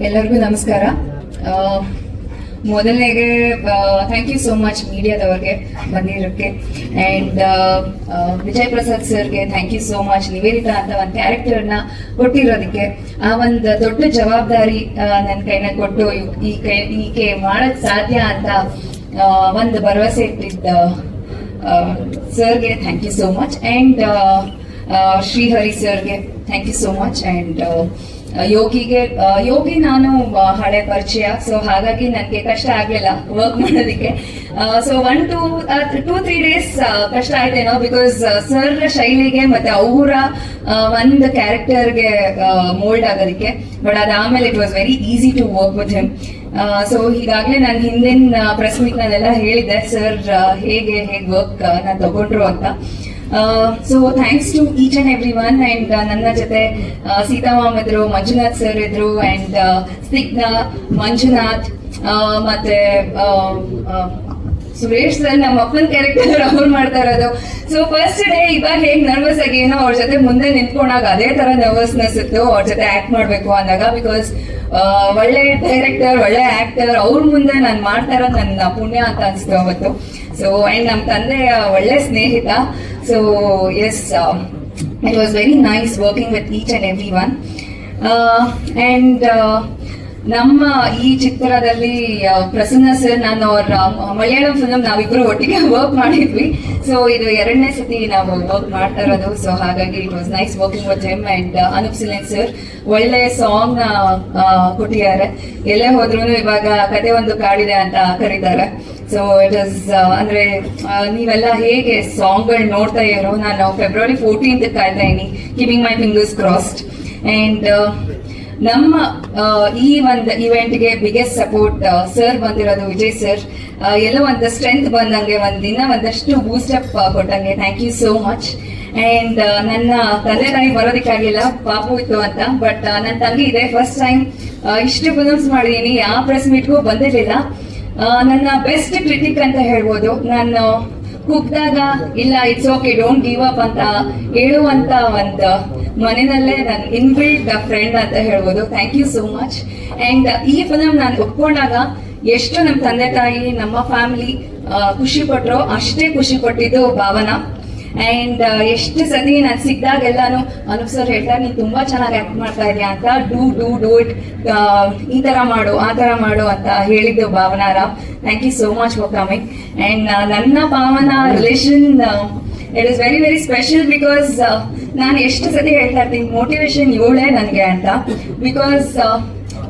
ಎಲ್ಲರಿಗೂ ನಮಸ್ಕಾರ. ಮೊದಲನೇಗೆ ಥ್ಯಾಂಕ್ ಯು ಸೋ ಮಚ್ ಮೀಡಿಯಾದವ್ರಿಗೆ ಬಂದಿರೋಕ್ಕೆ. ಆ್ಯಂಡ್ ವಿಜಯ್ ಪ್ರಸಾದ್ ಸರ್ಗೆ thank you so much Niveditha ಅಂತ ಒಂದು ಕ್ಯಾರೆಕ್ಟರ್ನ ಕೊಟ್ಟಿರೋದಕ್ಕೆ. ಆ ಒಂದು ದೊಡ್ಡ ಜವಾಬ್ದಾರಿ ನನ್ನ ಕೈನ ಕೊಟ್ಟು ಈ ಕೈ, ಈಕೆ ಮಾಡೋಕ್ಕೆ ಸಾಧ್ಯ ಅಂತ ಒಂದು ಭರವಸೆ ಇಟ್ಟಿದ್ದ ಸರ್ಗೆ thank you so much and Srihari ಸರ್ಗೆ thank you so much and ಯೋಗಿಗೆ Yogi ನಾನು ಹಳೆ ಪರಿಚಯ. ಸೊ ಹಾಗಾಗಿ ನನಗೆ ಕಷ್ಟ ಆಗ್ಲಿಲ್ಲ ವರ್ಕ್ ಮಾಡೋದಕ್ಕೆ. So one two two three days ಕಷ್ಟ ಆಯ್ತೇನೋ ಬಿಕಾಸ್ ಸರ್ ಶೈಲಿಗೆ ಮತ್ತೆ ಅವರ ಒಂದು ಕ್ಯಾರೆಕ್ಟರ್ಗೆ ಮೋಲ್ಡ್ ಆಗೋದಕ್ಕೆ. ಬಟ್ ಅದಾದ್ಮೇಲೆ it was very easy to work with him so ಹೀಗಾಗಲೇ ನಾನು ಹಿಂದಿನ ಪ್ರೆಸ್ ಮೀಟ್ ನಲ್ಲೆಲ್ಲ ಹೇಳಿದ್ದೆ. ಸರ್ ಹೇಗೆ ಹೇಗೆ ವರ್ಕ್ ನಾನು ತಗೊಂಡ್ರು ಅಂತ. So thanks to each and every one and ನನ್ನ ಜೊತೆ ಆ, ಸೀತಾ ಮಾಮ್ ಇದ್ರು ಮಂಜುನಾಥ್ ಸರ್ ಇದ್ರು ಅಂಡ್ ಸ್ನಿಗ್ಧ ಮಂಜುನಾಥ್ ಮತ್ತೆ ಆ, ಆ, ಸುರೇಶ್ ಸರ್, ನಮ್ಮ ಅಪ್ಪನ ಕ್ಯಾರೆಕ್ಟರ್ ಅವ್ರು ಮಾಡ್ತಾ ಇರೋದು. ಸೊ ಫಸ್ಟ್ ಡೇ ಇವಾಗ ಹೇಗ್ ನರ್ವಸ್ ಆಗಿ ಏನೋ ಅವ್ರ ಜೊತೆ ಮುಂದೆ ನಿಂತ್ಕೊಂಡಾಗ ಅದೇ ತರ ನರ್ವಸ್ನೆಸ್ ಇತ್ತು, ಅವ್ರ ಜೊತೆ ಆಕ್ಟ್ ಮಾಡ್ಬೇಕು ಅಂದಾಗ ಬಿಕಾಸ್ ಒಳ್ಳೆ ಡೈರೆಕ್ಟರ್ ಒಳ್ಳೆ ಆಕ್ಟರ್ ಅವ್ರ ಮುಂದೆ ನಾನು ಮಾಡ್ತಾ ಇರೋದು ನನ್ನ ಪುಣ್ಯ ಅಂತ ಅನ್ಸ್ತು ಅವತ್ತು. ಸೊ ಅಂಡ್ ನಮ್ಮ ತಂದೆ ಒಳ್ಳೆ ಸ್ನೇಹಿತ. So yes it was very nice working with each and every one and ನಮ್ಮ ಈ ಚಿತ್ರದಲ್ಲಿ ಪ್ರಸನ್ನ ಸರ್ ನಾನು ಅವರ ಮಲಯಾಳಂ ಫಿಲಮ್ ನಾವಿಬ್ರು ಒಟ್ಟಿಗೆ ವರ್ಕ್ ಮಾಡಿದ್ವಿ. ಸೊ ಇದು ಎರಡನೇ ಸತಿ ನಾವು ವರ್ಕ್ ಮಾಡ್ತಾ ಇರೋದು. ಸೊ ಹಾಗಾಗಿ it was nice working with him and Anoop Seelin sir ಒಳ್ಳೆ ಸಾಂಗ್ನ ಕೊಟ್ಟಿದ್ದಾರೆ. ಎಲ್ಲೇ ಹೋದ್ರು ಇವಾಗ ಕತೆ ಒಂದು ಕಾಡಿದೆ ಅಂತ ಕರೀತಾರೆ. ಸೊ ಇಟ್ ಇಸ್ ಅಂದ್ರೆ ನೀವೆಲ್ಲ ಹೇಗೆ ಸಾಂಗ್ಗಳು ನೋಡ್ತಾ ಇರೋ ನಾನು ಫೆಬ್ರವರಿ ಫೋರ್ಟೀನ್ತ್ ಕಾಯ್ತಾ ಇದೀನಿ. Keeping my fingers crossed and ನಮ್ಮ ಈ ಒಂದು ಇವೆಂಟ್ಗೆ ಬಿಗ್ಗೆಸ್ಟ್ ಸಪೋರ್ಟ್ ಸರ್ ಬಂದಿರೋದು ವಿಜಯ್ ಸರ್ ಎಲ್ಲ ಒಂದು ಸ್ಟ್ರೆಂತ್ ಬಂದಂಗೆ ಒಂದಿನ ದಿನ ಒಂದಷ್ಟು ಅಪ್ ಕೊಟ್ಟಂಗೆ. Thank you so much and ನನ್ನ ತಂದೆ ತಾಯಿ ಬರೋದಕ್ಕಾಗಿಲ್ಲ, ಪಾಪು ಇತ್ತು ಅಂತ. ಬಟ್ ನನ್ನ ತಂಗಿ ಇದೆ ಫಸ್ಟ್ ಟೈಮ್ ಇಷ್ಟು ಫಿಲ್ಮ್ಸ್ ಮಾಡಿದ್ದೀನಿ ಯಾವ ಪ್ರೆಸ್ ಮೀಟ್ಗೂ ಬಂದಿರಲಿಲ್ಲ. ನನ್ನ ಬೆಸ್ಟ್ ಕ್ರಿಟಿಕ್ ಅಂತ ಹೇಳ್ಬೋದು. ನಾನು ಕೂಗ್ದಾಗ, ಇಲ್ಲ it's okay don't give up ಅಂತ ಹೇಳುವಂತ ಒಂದು ಮನೆಯಲ್ಲೇ ನನ್ನ ಇನ್ಬಿಲ್ಟ್ ಫ್ರೆಂಡ್ ಅಂತ ಹೇಳ್ಬೋದು. Thank you so much and ಈ ಫಿಲಮ್ ನಾನು ಒಪ್ಕೊಂಡಾಗ ಎಷ್ಟು ನಮ್ಮ ತಂದೆ ತಾಯಿ, ನಮ್ಮ ಫ್ಯಾಮಿಲಿ ಖುಷಿ ಪಟ್ರೋ ಅಷ್ಟೇ ಖುಷಿ ಪಟ್ಟಿದ್ದು ಭಾವನಾ. ಅಂಡ್ ಎಷ್ಟು ಸತಿ ನಾನು ಸಿಕ್ಕಿದಾಗೆಲ್ಲಾನು ಅನೂಪ್ ಸರ್ ಹೇಳ್ತಾರೆ, ನೀನು ತುಂಬಾ ಚೆನ್ನಾಗಿ ಆಕ್ಟ್ ಮಾಡ್ತಾ ಇದೀಯ ಅಂತ ಡೂ ಡೂ ಡೂ ಇಟ್ ಈ ತರ ಮಾಡು, ಆ ತರ ಮಾಡು ಅಂತ ಹೇಳಿದ್ದು Bhavana Rao thank you so much for coming and ನನ್ನ Bhavana relation it is very very special because ನಾನು ಎಷ್ಟು ಸತಿ ಹೇಳ್ತಾ ಇರ್ತೀನಿ ಮೋಟಿವೇಶನ್ ಇವಳೇ ನನಗೆ ಅಂತ. ಬಿಕಾಸ್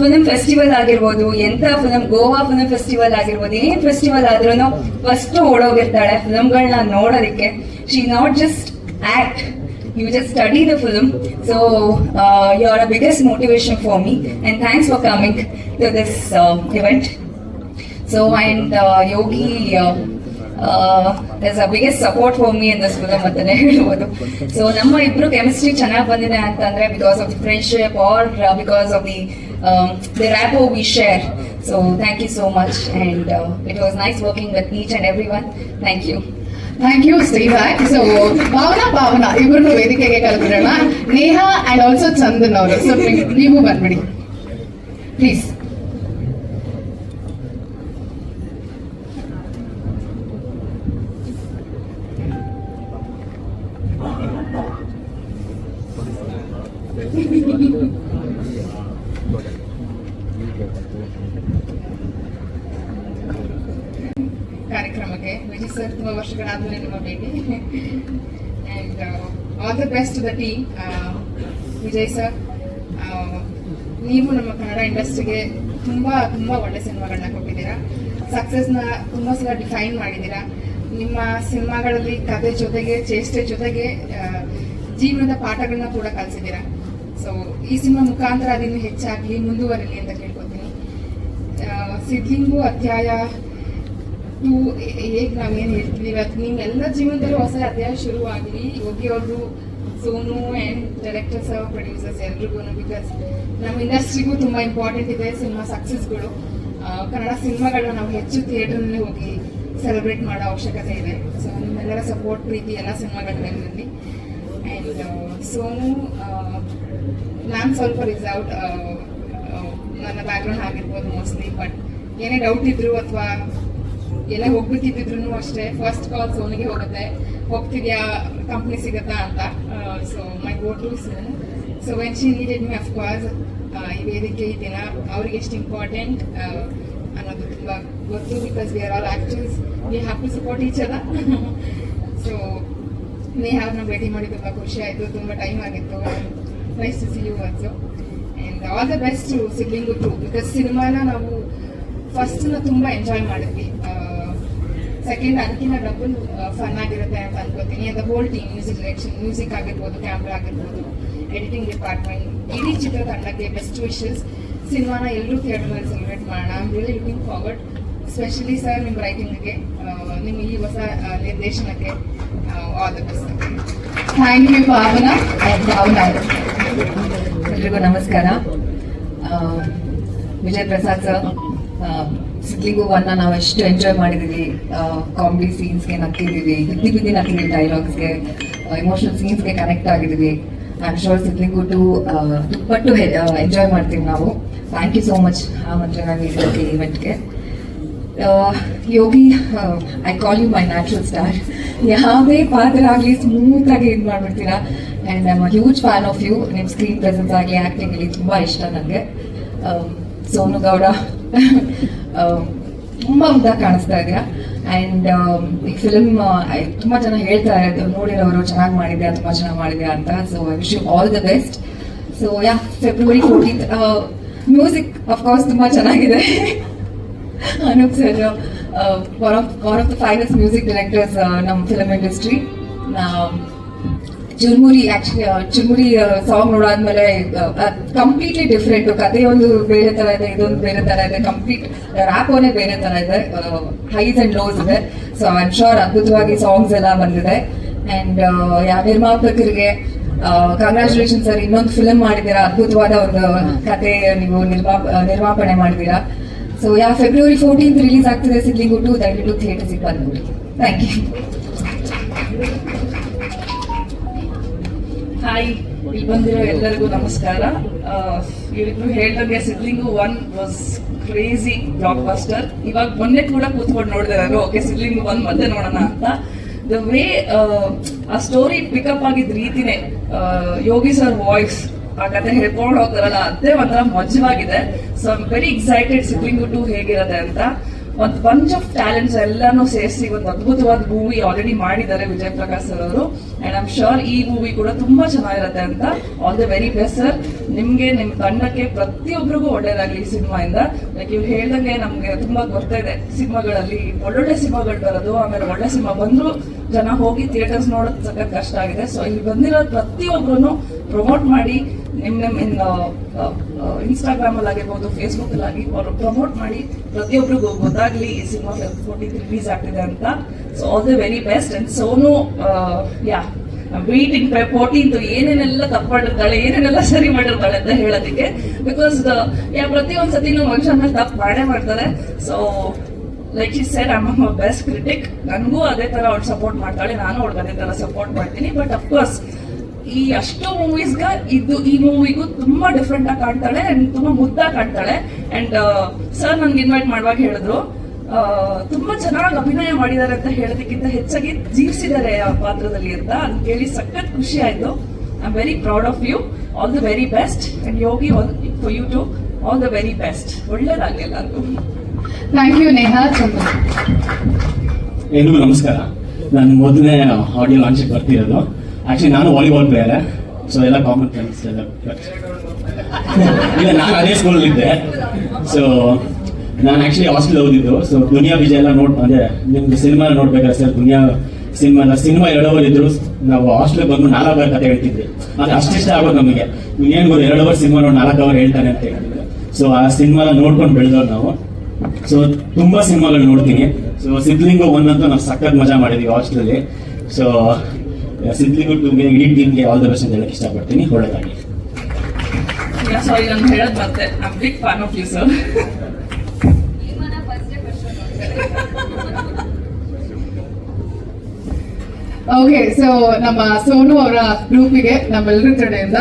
ಫಿಲ್ಮ್ ಫೆಸ್ಟಿವಲ್ ಆಗಿರ್ಬೋದು ಎಂತ ಫಿಲಂ ಗೋವಾ ಫಿಲ್ಮ್ ಫೆಸ್ಟಿವಲ್ ಆಗಿರ್ಬೋದು, ಏನ್ ಫೆಸ್ಟಿವಲ್ ಆದ್ರೂ ಫಸ್ಟ್ ಓಡೋಗಿರ್ತಾಳೆ ಫಿಲ್ಮ್ಗಳನ್ನ ನೋಡೋದಕ್ಕೆ. She not just act you just study the film so you are a biggest motivation for me and thanks for coming to this event so and Yogi is a biggest support for me in this film ಅಂತಾನೆ ಹೇಳ್ಬೋದು. So ನಮ್ಮ ಇಬ್ರು chemistry ಚೆನ್ನಾಗಿ ಬಂದಿದೆ ಅಂತಂದ್ರೆ because of friendship or because of the the rapport we share so thank you so much and it was nice working with each and every one thank you thank you stay back so Bhavana Bhavana ಇಬ್ಬರನ್ನು ವೇದಿಕೆಗೆ ಕರೆದಿರೋಣ Neha and also Chandan ಅವರು so ನೀವು ಬಂದ್ಬಿಡಿ please ಕಾರ್ಯಕ್ರಮಕ್ಕೆ. Vijay sir ತುಂಬಾ ವರ್ಷಗಳಾದ್ಮೇಲೆ ನಿಮ್ಮ ಭೇಟಿ. And all the best the team Vijay sir ನೀವು ನಮ್ಮ ಕನ್ನಡ ಇಂಡಸ್ಟ್ರಿಗೆ ತುಂಬಾ ತುಂಬಾ ಒಳ್ಳೆ ಸಿನಿಮಾಗಳನ್ನ ಕೊಟ್ಟಿದ್ದೀರಾ. ಸಕ್ಸಸ್ನ ತುಂಬಾ ಸಲ ಡಿಫೈನ್ ಮಾಡಿದ್ದೀರಾ. ನಿಮ್ಮ ಸಿನಿಮಾಗಳಲ್ಲಿ ಕತೆ ಜೊತೆಗೆ, ಚೇಷ್ಟೆ ಜೊತೆಗೆ ಜೀವನದ ಪಾಠಗಳನ್ನ ಕೂಡ ಕಲಿಸಿದ್ದೀರಾ. ಸೊ ಈ ಸಿನಿಮಾ ಮುಖಾಂತರ ಅದಿನ್ನು ಹೆಚ್ಚಾಗ್ಲಿ ಮುಂದುವರಿಲಿ ಅಂತ ಕೇಳ್ಕೊತೀನಿ. ಆ, ಸಿದ್ಲಿಂಗು ಅಧ್ಯಾಯ ಟು ಹೇಗ್ ನಾವೇನ್ ಹೇಳ್ತೀವಿ ಇವತ್ತು ನಿಮ್ಮೆಲ್ಲ ಜೀವನದಲ್ಲೂ ಹೊಸ ಅಧ್ಯಾಯ ಶುರು ಆಗಲಿ ಯೋಗಿ ಅವರು ಸೋನು ಅಂಡ್ ಡೈರೆಕ್ಟರ್ಸ್ ಪ್ರೊಡ್ಯೂಸರ್ಸ್ ಎಲ್ರಿಗೂ ಬಿಕಾಸ್ ನಮ್ಮ ಇಂಡಸ್ಟ್ರಿಗೂ ತುಂಬಾ ಇಂಪಾರ್ಟೆಂಟ್ ಇದೆ ಸಿನಿಮಾ ಸಕ್ಸಸ್ಗಳು ಕನ್ನಡ ಸಿನಿಮಾಗಳನ್ನ ನಾವು ಹೆಚ್ಚು ಥಿಯೇಟರ್ನಲ್ಲಿ ಹೋಗಿ ಸೆಲೆಬ್ರೇಟ್ ಮಾಡೋ ಅವಶ್ಯಕತೆ ಇದೆ. ಸೊ ನಿಮ್ಮೆಲ್ಲರ ಸಪೋರ್ಟ್ ಪ್ರೀತಿ ಎಲ್ಲ ಸಿನಿಮಾಗಳ ಮೇಲೆ ಆ್ಯಂಡ್ ಸೋನು ನಾನು ಸ್ವಲ್ಪ ರಿಸರ್ವ್ಡ್ ನನ್ನ ಬ್ಯಾಕ್ಗ್ರೌಂಡ್ ಆಗಿರ್ಬೋದು ಮೋಸ್ಟ್ಲಿ ಬಟ್ ಏನೇ ಡೌಟ್ ಇದ್ರು ಅಥವಾ ಎಲ್ಲ ಹೋಗ್ಬೇಕಿದ್ರು ಅಷ್ಟೇ ಫಸ್ಟ್ ಕಾಲ್ ಸೋನಿಗೆ ಹೋಗುತ್ತೆ. ಹೋಗ್ತಿದ್ಯಾ ಕಂಪ್ನಿ ಸಿಗತ್ತಾ ಅಂತ. So my go to soon so when she needed me of course ಈ ವೇದಿಕೆ ಈ ದಿನ ಅವ್ರಿಗೆ ಎಷ್ಟು ಇಂಪಾರ್ಟೆಂಟ್ ಅನ್ನೋದು ತುಂಬ ಗೊತ್ತು because we are all actors we have to support each ಅದ ಸೊ ನೇಹಾವ್ನ ಭೇಟಿ ಮಾಡಿ ತುಂಬ ಖುಷಿ ಆಯಿತು. ತುಂಬ ಟೈಮ್ ಆಗಿತ್ತು. Nice to see you also and all the best Sidlingu two because ಸಿನಿಮಾನ ನಾವು ಫಸ್ಟ್ನ ತುಂಬಾ ಎಂಜಾಯ್ ಮಾಡಿದ್ವಿ. ಸೆಕೆಂಡ್ ಅದಕ್ಕಿಂತ ಡಬಲ್ ಫನ್ ಆಗಿರುತ್ತೆ ಅಂತ ಅನ್ಕೋತೀನಿ. ಅದ whole team music direction music ಆಗಿರ್ಬೋದು ಕ್ಯಾಮ್ರಾ ಆಗಿರ್ಬೋದು ಎಡಿಟಿಂಗ್ ಡಿಪಾರ್ಟ್ಮೆಂಟ್ ಇಡೀ ಚಿತ್ರತಂಡಕ್ಕೆ ಬೆಸ್ಟ್ ವಿಶಸ್ ಸಿನಿಮಾನ ಎಲ್ಲರೂ ಥಿಯೇಟರ್ ಥಿಯೇಟರ್ನಲ್ಲಿ ಸೆಲೆಬ್ರೇಟ್ ಮಾಡೋಣ. I really looking forward specially sir ನಿಮ್ಮ ರೈಟಿಂಗ್ಗೆ ನಿಮ್ಮ ಈ ಹೊಸ ನಿರ್ದೇಶನಕ್ಕೆ all the best thank you Bhavana. ಎಲ್ರಿಗೂ ನಮಸ್ಕಾರ. ವಿಜಯ್ ಪ್ರಸಾದ್ ಸರ್ ಒನ್ನ ನಾವು ಎಷ್ಟು ಎಂಜಾಯ್ ಮಾಡಿದೀವಿ. ಕಾಮಿಡಿ ಸೀನ್ಸ್ಗೆ ನಕ್ಕಿದ್ದೀವಿ. ಬಿದ್ದಿ ಬಿದ್ದಿ ನಕ್ಕಿದ್ದೀವಿ ಡೈಲಾಗ್ಸ್ಗೆ ಇಮೋಷನಲ್ ಸೀನ್ಸ್ಗೆ ಕನೆಕ್ಟ್ ಆಗಿದ್ದೀವಿ. ಐ ಆಮ್ ಶೋರ್ ಸಿಗ್ಲಿಗೂ ಟು ದುಪ್ಪಟ್ಟು ಎಂಜಾಯ್ ಮಾಡ್ತೀವಿ ನಾವು. ಥ್ಯಾಂಕ್ ಯು ಸೋ ಮಚ್ ಆಮಂತ್ರಣ ನೀಡೋಕ್ಕೆ ಇವೆಂಟ್ಗೆ Yogi I call you my natural star ಯಾವುದೇ ಪಾತ್ರ ಆಗಲಿ ಸ್ಮೂತ್ ಆಗಿ ಇದು ಮಾಡ್ಬಿಡ್ತೀರಾ. And I am huge fan of you ನಿಮ್ಮ ಸ್ಕ್ರೀನ್ ಪ್ರೆಸೆನ್ಸ್ ಆಗಲಿ ಆಕ್ಟಿಂಗ್ ಆಗಲಿ ತುಂಬ ಇಷ್ಟ ನನಗೆ ಸೋನು ಗೌಡ ತುಂಬ ಉದ್ದ ಕಾಣಿಸ್ತಾ ಇದೆಯಾ? ಆ್ಯಂಡ್ ಈ ಫಿಲ್ಮ್ ತುಂಬ ಜನ ಹೇಳ್ತಾ ಇದ್ದಾರೆ ನೋಡಿರೋರು ಚೆನ್ನಾಗಿ ಮಾಡಿದ್ಯಾ, ತುಂಬ ಚೆನ್ನಾಗಿ ಮಾಡಿದ್ಯಾ ಅಂತ. So I wish you all the best so yeah February fourteen music of course ತುಂಬ ಚೆನ್ನಾಗಿದೆ. Anoop sir one of one of the finest music directors ನಮ್ಮ film industry Churmuri actually Churmuri song ನೋಡಾದ್ಮೇಲೆ completely different ಕತೆ ಒಂದು ಬೇರೆ ತರ ಇದೆ, ಇದೊಂದು ಬೇರೆ ತರ ಇದೆ ಕಂಪ್ಲೀಟ್ ರಾಪೋನೇ ಬೇರೆ ತರ ಇದೆ ಹೈಸ್ ಅಂಡ್ ಲೋಸ್ ಇದೆ. ಸೊ ಐ ಶೋರ್ ಅದ್ಭುತವಾಗಿ ಸಾಂಗ್ಸ್ ಎಲ್ಲ ಬಂದಿದೆ. ಅಂಡ್ ಯಾವ ನಿರ್ಮಾಪಕರಿಗೆ ಕಂಗ್ರ್ಯಾಚುಲೇಷನ್ ಸರ್ ಇನ್ನೊಂದು ಫಿಲಮ್ ಮಾಡಿದ್ದೀರಾ? ಅದ್ಭುತವಾದ ಒಂದು ಕತೆ ನೀವು ನಿರ್ಮಾಪ ನಿರ್ಮಾಪಣೆ ಮಾಡಿದ್ದೀರಾ? So yeah February fourteenth release ಆಗ್ತಿದೆ ಸಿದ್ಲಿಂಗು ಟು ದಯವಿಟ್ಟು ಥಿಯೇಟರ್ಸಿಗೆ ಬಂದ್ಬಿಡಿ. ಥ್ಯಾಂಕ್ ಯು ಹಾಯ್ ಇಲ್ಲಿ ಬಂದಿರೋ ಎಲ್ಲರಿಗೂ ನಮಸ್ಕಾರ. ಇವತ್ತು ಹೇಳ್ದಂಗೆ Sidlingu one was crazy blockbuster ಇವಾಗ ಮೊನ್ನೆ ಕೂಡ ಕೂತ್ಕೊಂಡು ನೋಡಿದೆ ನಾನು ಓಕೆ ಸಿದ್ಲಿಂಗು ಒನ್ ಮತ್ತೆ ನೋಡೋಣ ಅಂತ. ದ ವೇ ಆ ಸ್ಟೋರಿ ಪಿಕಪ್ ಆಗಿದ್ದ ರೀತಿನೇ ಯೋಗಿ ಸರ್ ವಾಯ್ಸ್ ಆ ಕತೆ ಹೇಳ್ಕೊಂಡು ಹೋಗ್ತಾರಲ್ಲ, ಅದೇ ಒಂಥರ ಮಜವಾಗಿದೆ. So I'm very excited Sidlingu two ಹೇಗಿರತ್ತೆ ಅಂತ. ಒಂದು ಬಂಚ್ ಆಫ್ ಟ್ಯಾಲೆಂಟ್ಸ್ ಎಲ್ಲಾನು ಸೇರಿಸಿ ಒಂದು ಅದ್ಭುತವಾದ ಮೂವಿ ಆಲ್ರೆಡಿ ಮಾಡಿದ್ದಾರೆ ವಿಜಯ್ ಪ್ರಕಾಶ್ ಸರ್ ಅವರು. ಅಂಡ್ ಐಮ್ ಶೋರ್ ಈ ಮೂವಿ ಕೂಡ ತುಂಬಾ ಚೆನ್ನಾಗಿರುತ್ತೆ ಅಂತ. All the very best sir ನಿಮ್ಗೆ, ನಿಮ್ ತಂಡಕ್ಕೆ ಪ್ರತಿಯೊಬ್ಬರಿಗೂ ಒಳ್ಳೇದಾಗ್ಲಿ ಈ ಸಿನಿಮಾಯಿಂದ. ಲೈಕ್ ಇವ್ರು ಹೇಳ್ದಂಗೆ ನಮ್ಗೆ ತುಂಬಾ ಗೊತ್ತಾ ಇದೆ ಸಿನಿಮಾಗಳಲ್ಲಿ. ಒಳ್ಳೊಳ್ಳೆ ಸಿನಿಮಾಗಳು ಬರೋದು, ಆಮೇಲೆ ಒಳ್ಳೆ ಸಿನಿಮಾ ಬಂದ್ರು ಜನ ಹೋಗಿ ಥಿಯೇಟರ್ಸ್ ನೋಡೋದ್ ಸಖತ್ ಕಷ್ಟ ಆಗಿದೆ. ಸೊ ಇಲ್ಲಿ ಬಂದಿರೋ ಪ್ರತಿಯೊಬ್ಬರು ಪ್ರಮೋಟ್ ಮಾಡಿ, ನಿಮ್ ನಿಮ್ ಇನ್ ಇನ್ಸ್ಟಾಗ್ರಾಮ್ ಅಲ್ಲಿ ಆಗಿರ್ಬೋದು ಫೇಸ್ಬುಕ್ ಅಲ್ಲಿ ಪ್ರಮೋಟ್ ಮಾಡಿ ಪ್ರತಿಯೊಬ್ಬರಿಗೂ ಗೊತ್ತಾಗ್ಲಿ ಈ ಸಿನಿಮಾ ಫೋರ್ಟಿ ರಿಲೀಸ್ ಆಗ್ತಿದೆ ಅಂತ. So all the very best and Sonu yeah waiting fourteenth ಏನೇನೆಲ್ಲ ತಪ್ಪು ಮಾಡಿರ್ತಾಳೆ ಏನೇನೆಲ್ಲ ಸರಿ ಮಾಡಿರ್ತಾಳೆ ಅಂತ ಹೇಳೋದಕ್ಕೆ. ಬಿಕಾಸ್ ಯಾ ಪ್ರತಿಯೊಂದು ಸತಿನು ಮನುಷ್ಯನ ಮೇಲೆ ತಪ್ಪು ಮಾಡೇ ಮಾಡ್ತಾರೆ. ಸೊ ಲೈಕ್ ಈ ಸೆಡ್ ಐಮ್ ಬೆಸ್ಟ್ ಕ್ರಿಟಿಕ್ ನನಗೂ ಅದೇ ತರ ಅವ್ಳು ಸಪೋರ್ಟ್ ಮಾಡ್ತಾಳೆ, ನಾನು ಅವ್ಳಿಗೆ ಅದೇ ತರ ಸಪೋರ್ಟ್ ಮಾಡ್ತೀನಿ. ಬಟ್ ಅಫ್ಕೋರ್ಸ್ ಈ ಅಷ್ಟು ಮೂವೀಸ್ಗ ಇದು, ಈ ಮೂವಿಗೂ ತುಂಬಾ ಡಿಫ್ರೆಂಟ್ ಆಗಿ ಕಾಣ್ತಾಳೆ ಅಂಡ್ ತುಂಬಾ ಮುದ್ದಾಗಿ ಕಾಣ್ತಾಳೆ. ಅಂಡ್ ಸರ್ ನನ್ಗೆ ಇನ್ವೈಟ್ ಮಾಡುವಾಗ ಹೇಳಿದ್ರು ತುಂಬಾ ಚೆನ್ನಾಗಿ ಅಭಿನಯ ಮಾಡಿದ್ದಾರೆ ಅಂತ ಹೇಳೋದಕ್ಕಿಂತ ಹೆಚ್ಚಾಗಿ ಜೀವಿಸಿದ್ದಾರೆ ಆ ಪಾತ್ರದಲ್ಲಿ ಅಂತ ಅದ್ ಕೇಳಿ ಸಖತ್ ಖುಷಿ ಆಯ್ತು. I am very proud of you all the very best and Yogi for you too all the very best ಒಳ್ಳೇದಾಗಲಿ ಎಲ್ಲರಿಗೂ. ಥ್ಯಾಂಕ್ ಯು ನೇಹಾ ಏನು ನಮಸ್ಕಾರ. ನಾನು ಮೊದಲನೇ ಆಡಿಯೋ ಲಾಂಚಿಗೆ ಬರ್ತಿರೋದು. ಆಕ್ಚುಲಿ ನಾನು ವಾಲಿಬಾಲ್ ಪ್ಲೇಯರ್ ಸೊ ಎಲ್ಲ ಕಾಮನ್ ಫ್ರೆಂಡ್ಸ್ ಇಲ್ಲ ನಾನು ಅದೇ ಸ್ಕೂಲಲ್ಲಿದ್ದೆ ಸೊ ನಾನು ಆಕ್ಚುಲಿ ಹಾಸ್ಟೆಲ್ ಓದಿದ್ದು. ಸೊ ದುನಿಯಾ ವಿಜಯ್ ಎಲ್ಲ ನೋಡ್ ಅಂದ್ರೆ ನಿಮ್ದು ಸಿನಿಮಾ ನೋಡ್ಬೇಕಾದ್ರೆ ಸರ್ ದುನಿಯಾ ಸಿನಿಮಾ ಸಿನಿಮಾ ಎರಡು ಅವರ್ ಇದ್ರು. ನಾವು ಹಾಸ್ಟೆಲ್ ಬಂದು ನಾಲ್ಕು ಅವರ್ ಕತೆ ಹೇಳ್ತಿದ್ವಿ. ಅದು ಅಷ್ಟಿಷ್ಟ ಆಗೋದು ನಮಗೆ. ಇನ್ನೇನು ಗೊತ್ತು ಎರಡು ಅವರ್ ಸಿನಿಮಾ ನೋಡಿ ನಾಲ್ಕು ಅವರ್ ಹೇಳ್ತಾನೆ ಅಂತ ಹೇಳಿದ್ರೆ. ಸೊ ಆ ಸಿನಿಮಾ ನೋಡ್ಕೊಂಡು ಬೆಳೆದವ್ರು ನಾವು. ಸೊ ತುಂಬಾ ಸಿನಿಮಾಗಳು ನೋಡ್ತೀನಿ. ಸೊ ಸಿದ್ಲಿಂಗ ಒನ್ ಅಂತೂ ನಾವು ಸಖತ್ ಮಜಾ ಮಾಡಿದ್ವಿ ಹಾಸ್ಟೆಲಲ್ಲಿ ಸೊ ಟು ಟೂಗೆ ಇಡೀ ಟೀಮ್ಗೆ ಆಲ್ ದ ಬೆಸ್ಟ್ ಅಂತ ಹೇಳಕ್ ಇಷ್ಟಪಡ್ತೀನಿ. ಒಳ್ಳೆದಾಗಿ ಸಾರಿ ನಾನು ಹೇಳೋದು ಮತ್ತೆ big fan of you sir okay so ನಮ್ಮ ಸೋನು ಅವರ ಗ್ರೂಪಿಗೆ ನಮ್ಮೆಲ್ಲರ ಕಡೆಯಿಂದ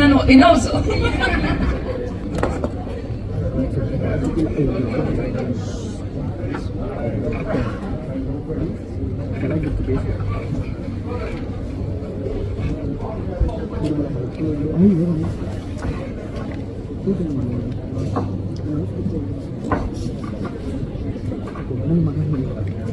ನಾನು ಇನೌಸ್ ನನ್ನ ಮಗ